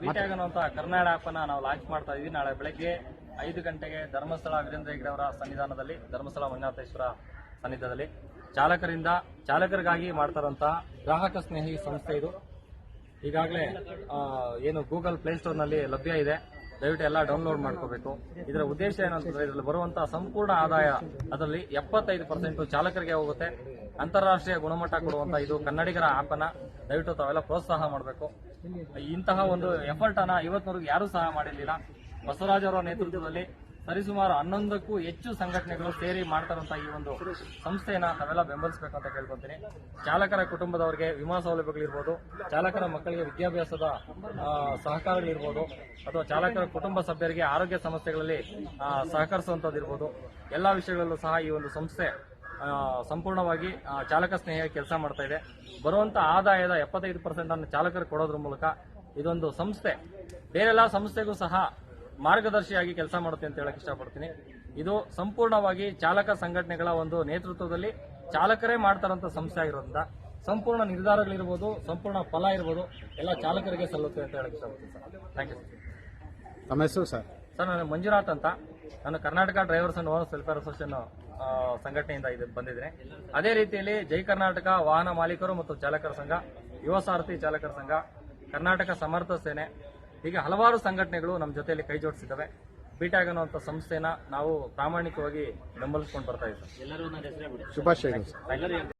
ಬಿಟ್ಯಾಗ್ ಅನ್ನುವಂತ ಕರ್ನಾಡ ಆಪ್ ಅನ್ನ ನಾವು ಲಾಂಚ್ ಮಾಡ್ತಾ ಇದೀವಿ. ನಾಳೆ ಬೆಳಗ್ಗೆ ಐದು ಗಂಟೆಗೆ ಧರ್ಮಸ್ಥಳ ವೀರೇಂದ್ರ ಹೆಗ್ಡೆ ಅವರ ಸನ್ನಿಧಾನದಲ್ಲಿ, ಧರ್ಮಸ್ಥಳ ಮಂಜುನಾಥೇಶ್ವರ ಸನ್ನಿಧಾನದಲ್ಲಿ ಚಾಲಕರಿಂದ, ಚಾಲಕರಿಗಾಗಿ ಮಾಡ್ತಾರಂತಹ ಗ್ರಾಹಕ ಸ್ನೇಹಿ ಸಂಸ್ಥೆ ಇದು. ಈಗಾಗಲೇ ಏನು ಗೂಗಲ್ ಪ್ಲೇಸ್ಟೋರ್ನಲ್ಲಿ ಲಭ್ಯ ಇದೆ. ದಯವಿಟ್ಟು ಎಲ್ಲ ಡೌನ್ಲೋಡ್ ಮಾಡ್ಕೋಬೇಕು. ಇದರ ಉದ್ದೇಶ ಏನಂತಂದ್ರೆ ಇದರಲ್ಲಿ ಬರುವಂತಹ ಸಂಪೂರ್ಣ ಆದಾಯ ಅದರಲ್ಲಿ ಎಪ್ಪತ್ತೈದು ಪರ್ಸೆಂಟ್ ಚಾಲಕರಿಗೆ ಹೋಗುತ್ತೆ. ಅಂತಾರಾಷ್ಟ್ರೀಯ ಗುಣಮಟ್ಟ ಕೊಡುವಂತ ಇದು ಕನ್ನಡಿಗರ ಆಪ್ ದಯವಿಟ್ಟು ತಾವೆಲ್ಲ ಪ್ರೋತ್ಸಾಹ ಮಾಡಬೇಕು. ಇಂತಹ ಒಂದು ಎಫರ್ಟ್ ಅನ್ನ ಇವತ್ತಿನವರೆಗೂ ಯಾರೂ ಸಹ ಮಾಡಿರಲಿಲ್ಲ. ಬಸವರಾಜ್ ಅವರ ನೇತೃತ್ವದಲ್ಲಿ ಸರಿಸುಮಾರು ಹನ್ನೊಂದಕ್ಕೂ ಹೆಚ್ಚು ಸಂಘಟನೆಗಳು ಸೇರಿ ಮಾಡ್ತಾರಂತ ಈ ಒಂದು ಸಂಸ್ಥೆಯನ್ನ ನಾವೆಲ್ಲ ಅಂತ ಕೇಳ್ಕೊಂತೀನಿ. ಚಾಲಕರ ಕುಟುಂಬದವರಿಗೆ ವಿಮಾ ಸೌಲಭ್ಯಗಳಿರ್ಬೋದು ಚಾಲಕರ ಮಕ್ಕಳಿಗೆ ವಿದ್ಯಾಭ್ಯಾಸದ ಸಹಕಾರಗಳಿರ್ಬೋದು ಅಥವಾ ಚಾಲಕರ ಕುಟುಂಬ ಸಭ್ಯರಿಗೆ ಆರೋಗ್ಯ ಸಮಸ್ಯೆಗಳಲ್ಲಿ ಆ, ಸಹಕರಿಸುವಂತದ್ದಿರ್ಬೋದು ಎಲ್ಲಾ ವಿಷಯಗಳಲ್ಲೂ ಸಹ ಈ ಒಂದು ಸಂಸ್ಥೆ ಸಂಪೂರ್ಣವಾಗಿ ಚಾಲಕ ಸ್ನೇಹ ಕೆಲಸ ಮಾಡ್ತಾ ಇದೆ. ಬರುವಂತ ಆದಾಯದ ಎಪ್ಪತ್ತೈದು ಪರ್ಸೆಂಟ್ ಅನ್ನು ಚಾಲಕರಿಗೆ ಕೊಡೋದ್ರ ಮೂಲಕ ಇದೊಂದು ಸಂಸ್ಥೆ. ಬೇರೆಲ್ಲ ಸಂಸ್ಥೆಗೂ ಸಹ ಮಾರ್ಗದರ್ಶಿಯಾಗಿ ಕೆಲಸ ಮಾಡುತ್ತೆ ಅಂತ ಹೇಳಕ್ ಇಷ್ಟಪಡ್ತೀನಿ. ಇದು ಸಂಪೂರ್ಣವಾಗಿ ಚಾಲಕ ಸಂಘಟನೆಗಳ ಒಂದು ನೇತೃತ್ವದಲ್ಲಿ ಚಾಲಕರೇ ಮಾಡ್ತಾರಂತ ಸಂಸ್ಥೆ ಆಗಿರೋದ್ರಿಂದ ಸಂಪೂರ್ಣ ನಿರ್ಧಾರಗಳಿರ್ಬೋದು ಸಂಪೂರ್ಣ ಫಲ ಇರ್ಬೋದು ಎಲ್ಲ ಚಾಲಕರಿಗೆ ಸಲ್ಲುತ್ತೆ ಅಂತ ಹೇಳಕ್ ಇಷ್ಟಪಡ್ತೀನಿ ಸರ್. ಥ್ಯಾಂಕ್ ಯು ಹೆಸರು ಸರ್? ಸರ್ ನಾನು ಮಂಜುನಾಥ್ ಅಂತ. ನಾನು Karnataka drivers and owners welfare association ಸಂಘಟನೆಯಿಂದ ಇದು ಬಂದಿದ್ದೀನಿ. ಅದೇ ರೀತಿಯಲ್ಲಿ ಜೈ ಕರ್ನಾಟಕ ವಾಹನ ಮಾಲೀಕರು ಮತ್ತು ಚಾಲಕರ ಸಂಘ ಯುವ ಸಾರಥಿ ಚಾಲಕರ ಸಂಘ ಕರ್ನಾಟಕ ಸಮರ್ಥ ಸೇನೆ ಹೀಗೆ ಹಲವಾರು ಸಂಘಟನೆಗಳು ನಮ್ಮ ಜೊತೆಯಲ್ಲಿ ಕೈ ಜೋಡಿಸಿದ್ದಾವೆ. ಬಿಟ್ಯಾಗ್ ಅನ್ನುವಂಥ ಸಂಸ್ಥೆನ ನಾವು ಪ್ರಾಮಾಣಿಕವಾಗಿ ಬೆಂಬಲಿಸ್ಕೊಂಡು ಬರ್ತಾ ಇದ್ದೀವಿ. ಸರ್